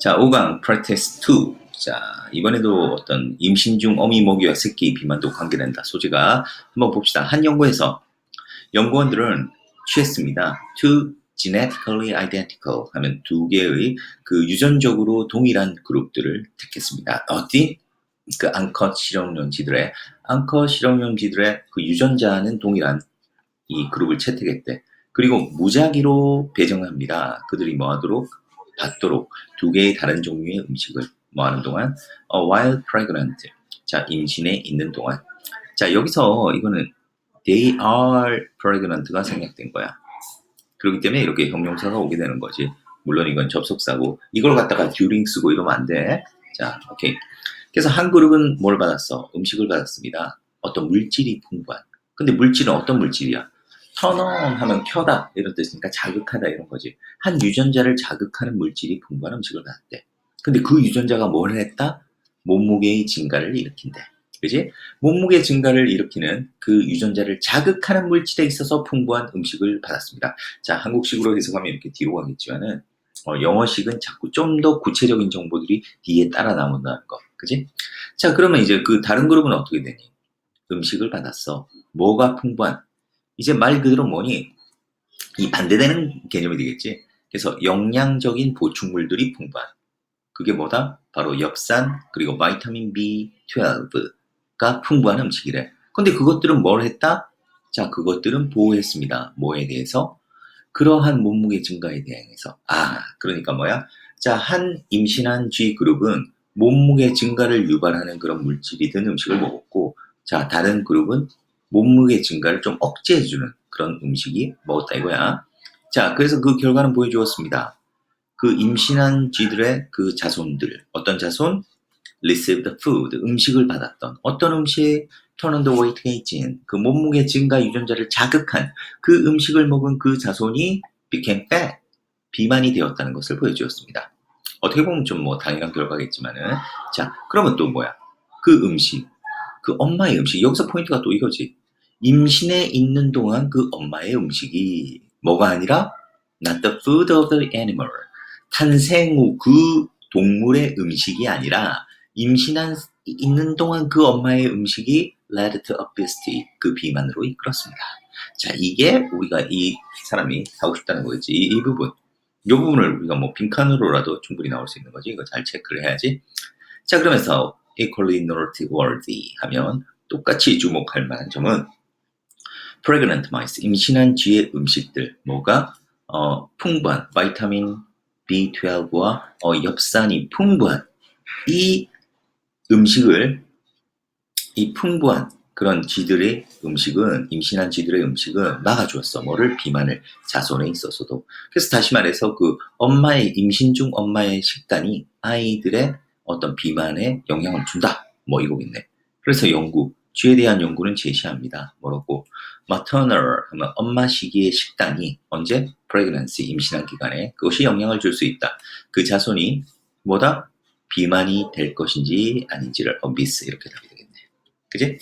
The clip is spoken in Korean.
자, 5강 프랙티스 2. 자, 이번에도 어떤 임신 중 어미 모기와 새끼 비만도 관계된다. 소재가 한번 봅시다. 한 연구에서 연구원들은 취했습니다. Two genetically identical 하면 두 개의 그 유전적으로 동일한 그룹들을 택했습니다. 어디? 그 앙컷 실험용지들의 앙컷 실험용지들의 그 유전자는 동일한 이 그룹을 채택했대. 그리고 무작위로 배정합니다. 그들이 뭐하도록 받도록 두 개의 다른 종류의 음식을 뭐 하는 동안 어, while pregnant 자 임신에 있는 동안 자 여기서 이거는 they are pregnant가 생략된 거야. 그렇기 때문에 이렇게 형용사가 오게 되는 거지. 물론 이건 접속사고 이걸 갖다가 during 쓰고 이러면 안 돼. 자 오케이. 그래서 한 그룹은 뭘 받았어? 음식을 받았습니다. 어떤 물질이 풍부한. 근데 물질은 어떤 물질이야? On 하면 켜다 이런 뜻이니까 자극하다 이런 거지. 한 유전자를 자극하는 물질이 풍부한 음식을 받았대. 근데 그 유전자가 뭘 했다? 몸무게의 증가를 일으킨대. 그지? 몸무게 증가를 일으키는 그 유전자를 자극하는 물질에 있어서 풍부한 음식을 받았습니다. 자, 한국식으로 해석하면 이렇게 뒤로 가겠지만은, 어, 영어식은 자꾸 좀 더 구체적인 정보들이 뒤에 따라 나온다는 거. 그지? 자, 그러면 이제 그 다른 그룹은 어떻게 되니? 음식을 받았어. 뭐가 풍부한? 이제 말 그대로 뭐니? 이 반대되는 개념이 되겠지. 그래서 영양적인 보충물들이 풍부한. 그게 뭐다? 바로 엽산 그리고 바이타민 B12가 풍부한 음식이래. 근데 그것들은 뭘 했다? 자, 그것들은 보호했습니다. 뭐에 대해서? 그러한 몸무게 증가에 대해서. 아, 그러니까 뭐야? 자, 한 임신한 G 그룹은 몸무게 증가를 유발하는 그런 물질이 든 음식을 먹었고, 자, 다른 그룹은 몸무게 증가를 좀 억제해주는 그런 음식이 먹었다 이거야. 자, 그래서 그 결과는 보여주었습니다. 그 임신한 쥐들의 그 자손들, 어떤 자손? received food, 음식을 받았던, 어떤 음식? turn the weight gain, 그 몸무게 증가 유전자를 자극한 그 음식을 먹은 그 자손이 became fat, 비만이 되었다는 것을 보여주었습니다. 어떻게 보면 좀 뭐 당연한 결과겠지만은, 자, 그러면 또 뭐야? 그 음식, 그 엄마의 음식, 여기서 포인트가 또 이거지. 임신에 있는 동안 그 엄마의 음식이 뭐가 아니라 not the food of the animal. 탄생 후 그 동물의 음식이 아니라 임신한 있는 동안 그 엄마의 음식이 led to obesity 그 비만으로 이끌었습니다. 자 이게 우리가 이 사람이 하고 싶다는 거겠지 이, 이 부분 이 부분을 우리가 뭐 빈칸으로라도 충분히 나올 수 있는 거지 이거 잘 체크를 해야지. 자 그러면서 equally noteworthy 하면 똑같이 주목할 만한 점은 pregnant mice 임신한 쥐의 음식들 뭐가 어, 풍부한 바이타민 B12와 어, 엽산이 풍부한 이 음식을 이 풍부한 그런 쥐들의 음식은 임신한 쥐들의 음식은 막아주었어. 뭐를 비만을 자손에 있어서도. 그래서 다시 말해서 그 엄마의 임신 중 엄마의 식단이 아이들의 어떤 비만에 영향을 준다. 뭐 이거겠네. 그래서 연구 쥐에 대한 연구는 제시합니다. 뭐라고 maternal 하면 엄마 시기의 식단이 언제 pregnancy 임신한 기간에 그것이 영향을 줄 수 있다. 그 자손이 뭐다 비만이 될 것인지 아닌지를 obese 이렇게 답이 되겠네. 그지?